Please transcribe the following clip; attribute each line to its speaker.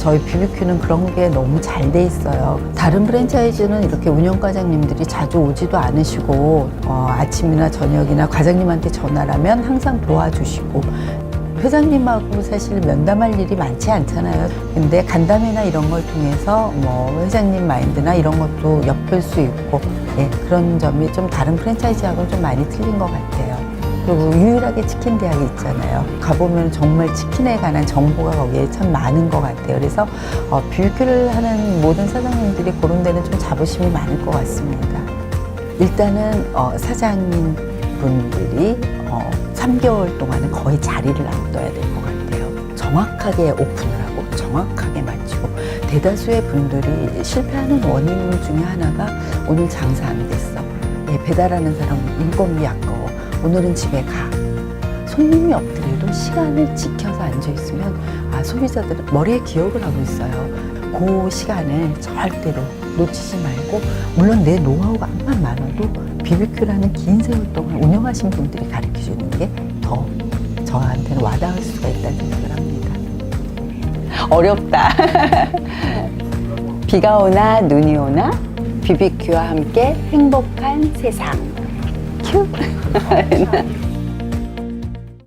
Speaker 1: 저희 BBQ는 그런 게 너무 잘 돼 있어요. 다른 프랜차이즈는 이렇게 운영 과장님들이 자주 오지도 않으시고 어, 아침이나 저녁이나 과장님한테 전화를 하면 항상 도와주시고 회장님하고 사실 면담할 일이 많지 않잖아요. 근데 간담회나 이런 걸 통해서 뭐 회장님 마인드나 이런 것도 엿볼 수 있고 예, 그런 점이 좀 다른 프랜차이즈하고는 좀 많이 틀린 것 같아요. 그리고 유일하게 치킨 대학이 있잖아요. 가보면 정말 치킨에 관한 정보가 거기에 참 많은 것 같아요. 그래서 어, 뷰큐를 하는 모든 사장님들이 그런 데는 좀 자부심이 많을 것 같습니다. 일단은 어, 사장님 분들이 어, 3개월 동안은 거의 자리를 놔둬야 될 것 같아요. 정확하게 오픈을 하고 정확하게 마치고 대다수의 분들이 실패하는 원인 중에 하나가 오늘 장사 안 됐어. 예, 배달하는 사람 인건비 아까워. 오늘은 집에 가. 손님이 없더라도 시간을 지켜서 앉아 있으면 아 소비자들은 머리에 기억을 하고 있어요. 그 시간을 절대로 놓치지 말고 물론 내 노하우가 암만 많아도 BBQ라는 긴 세월 동안 운영하신 분들이 가르쳐 주는 게 더 저한테는 와닿을 수가 있다는 생각을 합니다.
Speaker 2: 어렵다. 비가 오나 눈이 오나 BBQ와 함께 행복한 세상. 큐.